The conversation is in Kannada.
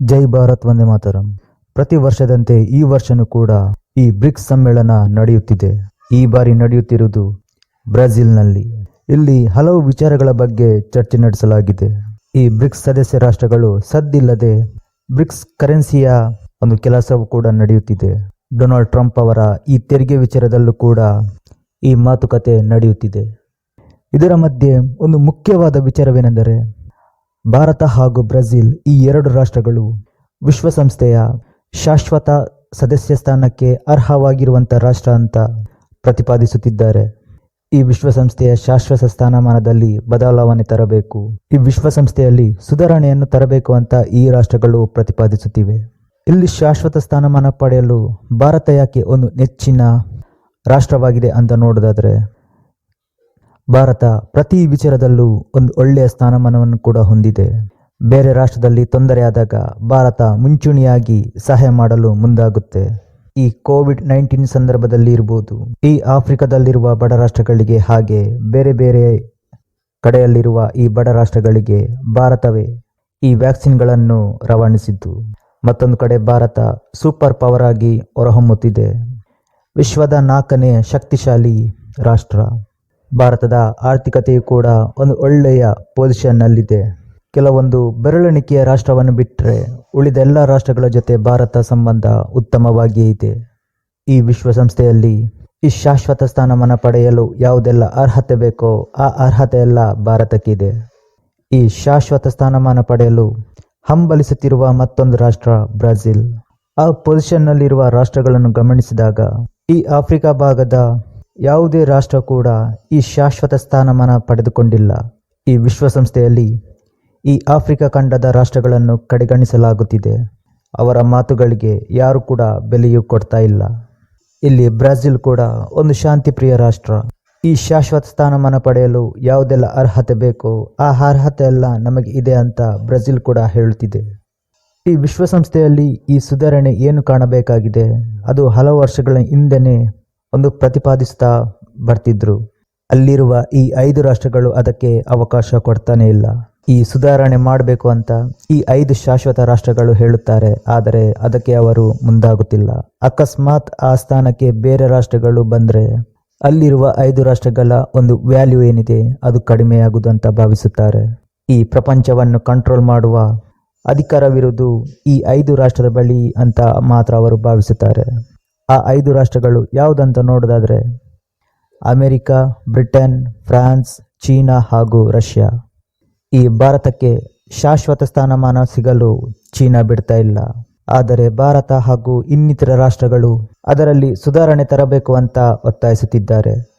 ಜೈ ಭಾರತ್ ವಂದೇ ಮಾತರಂ. ಪ್ರತಿ ವರ್ಷದಂತೆ ಈ ವರ್ಷನೂ ಕೂಡ ಈ ಬ್ರಿಕ್ಸ್ ಸಮ್ಮೇಳನ ನಡೆಯುತ್ತಿದೆ. ಈ ಬಾರಿ ನಡೆಯುತ್ತಿರುವುದು ಬ್ರೆಜಿಲ್ನಲ್ಲಿ. ಇಲ್ಲಿ ಹಲವು ವಿಚಾರಗಳ ಬಗ್ಗೆ ಚರ್ಚೆ ನಡೆಸಲಾಗಿದೆ. ಈ ಬ್ರಿಕ್ಸ್ ಸದಸ್ಯ ರಾಷ್ಟ್ರಗಳು ಸದ್ದಿಲ್ಲದೆ ಬ್ರಿಕ್ಸ್ ಕರೆನ್ಸಿಯ ಒಂದು ಕೆಲಸವು ಕೂಡ ನಡೆಯುತ್ತಿದೆ. ಡೊನಾಲ್ಡ್ ಟ್ರಂಪ್ ಅವರ ಈ ತೆರಿಗೆ ವಿಚಾರದಲ್ಲೂ ಕೂಡ ಈ ಮಾತುಕತೆ ನಡೆಯುತ್ತಿದೆ. ಇದರ ಮಧ್ಯೆ ಒಂದು ಮುಖ್ಯವಾದ ವಿಚಾರವೇನೆಂದರೆ ಭಾರತ ಹಾಗೂ ಬ್ರೆಜಿಲ್ ಈ ಎರಡು ರಾಷ್ಟ್ರಗಳು ವಿಶ್ವಸಂಸ್ಥೆಯ ಶಾಶ್ವತ ಸದಸ್ಯ ಸ್ಥಾನಕ್ಕೆ ಅರ್ಹವಾಗಿರುವಂಥ ರಾಷ್ಟ್ರ ಅಂತ ಪ್ರತಿಪಾದಿಸುತ್ತಿದ್ದಾರೆ. ಈ ವಿಶ್ವಸಂಸ್ಥೆಯ ಶಾಶ್ವತ ಸ್ಥಾನಮಾನದಲ್ಲಿ ಬದಲಾವಣೆ ತರಬೇಕು. ಈ ವಿಶ್ವಸಂಸ್ಥೆಯಲ್ಲಿ ಸುಧಾರಣೆಯನ್ನು ತರಬೇಕು ಅಂತ ಈ ರಾಷ್ಟ್ರಗಳು ಪ್ರತಿಪಾದಿಸುತ್ತಿವೆ. ಇಲ್ಲಿ ಶಾಶ್ವತ ಸ್ಥಾನಮಾನ ಪಡೆಯಲು ಭಾರತ ಯಾಕೆ ಒಂದು ನೆಚ್ಚಿನ ರಾಷ್ಟ್ರವಾಗಿದೆ ಅಂತ ನೋಡೋದಾದ್ರೆ ಭಾರತ ಪ್ರತಿ ವಿಚಾರದಲ್ಲೂ ಒಂದು ಒಳ್ಳೆಯ ಸ್ಥಾನಮಾನವನ್ನು ಕೂಡ ಹೊಂದಿದೆ. ಬೇರೆ ರಾಷ್ಟ್ರದಲ್ಲಿ ತೊಂದರೆಯಾದಾಗ ಭಾರತ ಮುಂಚೂಣಿಯಾಗಿ ಸಹಾಯ ಮಾಡಲು ಮುಂದಾಗುತ್ತೆ. ಈ ಕೋವಿಡ್ ನೈನ್ಟೀನ್ ಸಂದರ್ಭದಲ್ಲಿ ಇರ್ಬೋದು. ಈ ಆಫ್ರಿಕಾದಲ್ಲಿರುವ ಬಡ ರಾಷ್ಟ್ರಗಳಿಗೆ ಹಾಗೆ ಬೇರೆ ಬೇರೆ ಕಡೆಯಲ್ಲಿರುವ ಈ ಬಡ ರಾಷ್ಟ್ರಗಳಿಗೆ ಭಾರತವೇ ಈ ವ್ಯಾಕ್ಸಿನ್ಗಳನ್ನು ರವಾನಿಸಿದ್ದು. ಮತ್ತೊಂದು ಕಡೆ ಭಾರತ ಸೂಪರ್ ಪವರ್ ಆಗಿ ಹೊರಹೊಮ್ಮುತ್ತಿದೆ. ವಿಶ್ವದ ನಾಲ್ಕನೇ ಶಕ್ತಿಶಾಲಿ ರಾಷ್ಟ್ರ. ಭಾರತದ ಆರ್ಥಿಕತೆಯು ಕೂಡ ಒಂದು ಒಳ್ಳೆಯ ಪೊಸಿಷನ್ನಲ್ಲಿದೆ ಕೆಲವೊಂದು ಬೆರಳೆಣಿಕೆಯ ರಾಷ್ಟ್ರವನ್ನು ಬಿಟ್ಟರೆ ಉಳಿದ ಎಲ್ಲ ರಾಷ್ಟ್ರಗಳ ಜೊತೆ ಭಾರತ ಸಂಬಂಧ ಉತ್ತಮವಾಗಿಯೇ ಇದೆ. ಈ ವಿಶ್ವಸಂಸ್ಥೆಯಲ್ಲಿ ಈ ಶಾಶ್ವತ ಸ್ಥಾನಮಾನ ಪಡೆಯಲು ಯಾವುದೆಲ್ಲ ಅರ್ಹತೆ ಬೇಕೋ ಆ ಅರ್ಹತೆ ಎಲ್ಲ ಭಾರತಕ್ಕಿದೆ. ಈ ಶಾಶ್ವತ ಸ್ಥಾನಮಾನ ಪಡೆಯಲು ಹಂಬಲಿಸುತ್ತಿರುವ ಮತ್ತೊಂದು ರಾಷ್ಟ್ರ ಬ್ರೆಜಿಲ್. ಆ ಪೊಸಿಷನ್ನಲ್ಲಿರುವ ರಾಷ್ಟ್ರಗಳನ್ನು ಗಮನಿಸಿದಾಗ ಈ ಆಫ್ರಿಕಾ ಭಾಗದ ಯಾವುದೇ ರಾಷ್ಟ್ರ ಕೂಡ ಈ ಶಾಶ್ವತ ಸ್ಥಾನಮಾನ ಪಡೆದುಕೊಂಡಿಲ್ಲ. ಈ ವಿಶ್ವಸಂಸ್ಥೆಯಲ್ಲಿ ಈ ಆಫ್ರಿಕಾ ಖಂಡದ ರಾಷ್ಟ್ರಗಳನ್ನು ಕಡೆಗಣಿಸಲಾಗುತ್ತಿದೆ. ಅವರ ಮಾತುಗಳಿಗೆ ಯಾರು ಕೂಡ ಬೆಲೆಯೂ ಕೊಡ್ತಾ ಇಲ್ಲ. ಇಲ್ಲಿ ಬ್ರೆಜಿಲ್ ಕೂಡ ಒಂದು ಶಾಂತಿಪ್ರಿಯ ರಾಷ್ಟ್ರ. ಈ ಶಾಶ್ವತ ಸ್ಥಾನಮಾನ ಪಡೆಯಲು ಯಾವುದೆಲ್ಲ ಅರ್ಹತೆ ಬೇಕೋ ಆ ಅರ್ಹತೆ ಎಲ್ಲ ನಮಗೆ ಇದೆ ಅಂತ ಬ್ರೆಜಿಲ್ ಕೂಡ ಹೇಳುತ್ತಿದೆ. ಈ ವಿಶ್ವಸಂಸ್ಥೆಯಲ್ಲಿ ಈ ಸುಧಾರಣೆ ಏನು ಕಾಣಬೇಕಾಗಿದೆ? ಅದು ಹಲವು ವರ್ಷಗಳ ಹಿಂದೆನೇ ಒಂದು ಪ್ರತಿಪಾದಿಸ್ತಾ ಬರ್ತಿದ್ರು. ಅಲ್ಲಿರುವ ಈ ಐದು ರಾಷ್ಟ್ರಗಳು ಅದಕ್ಕೆ ಅವಕಾಶ ಕೊಡ್ತಾನೆ ಇಲ್ಲ. ಈ ಸುಧಾರಣೆ ಮಾಡಬೇಕು ಅಂತ ಈ ಐದು ಶಾಶ್ವತ ರಾಷ್ಟ್ರಗಳು ಹೇಳುತ್ತಾರೆ, ಆದರೆ ಅದಕ್ಕೆ ಅವರು ಮುಂದಾಗುತ್ತಿಲ್ಲ. ಅಕಸ್ಮಾತ್ ಆ ಸ್ಥಾನಕ್ಕೆ ಬೇರೆ ರಾಷ್ಟ್ರಗಳು ಬಂದರೆ ಅಲ್ಲಿರುವ ಐದು ರಾಷ್ಟ್ರಗಳ ಒಂದು ವ್ಯಾಲ್ಯೂ ಏನಿದೆ ಅದು ಕಡಿಮೆಯಾಗುವುದು ಅಂತ ಭಾವಿಸುತ್ತಾರೆ. ಈ ಪ್ರಪಂಚವನ್ನು ಕಂಟ್ರೋಲ್ ಮಾಡುವ ಅಧಿಕಾರವಿರುವುದು ಈ ಐದು ರಾಷ್ಟ್ರದ ಬಳಿ ಅಂತ ಮಾತ್ರ ಅವರು ಭಾವಿಸುತ್ತಾರೆ. ಆ ಐದು ರಾಷ್ಟ್ರಗಳು ಯಾವುದಂತ ನೋಡೋದಾದರೆ ಅಮೆರಿಕ, ಬ್ರಿಟನ್, ಫ್ರಾನ್ಸ್, ಚೀನಾ ಹಾಗೂ ರಷ್ಯಾ. ಈ ಭಾರತಕ್ಕೆ ಶಾಶ್ವತ ಸ್ಥಾನಮಾನ ಸಿಗಲು ಚೀನಾ ಬಿಡ್ತಾ ಇಲ್ಲ. ಆದರೆ ಭಾರತ ಹಾಗೂ ಇನ್ನಿತರ ರಾಷ್ಟ್ರಗಳು ಅದರಲ್ಲಿ ಸುಧಾರಣೆ ತರಬೇಕು ಅಂತ ಒತ್ತಾಯಿಸುತ್ತಿದ್ದಾರೆ.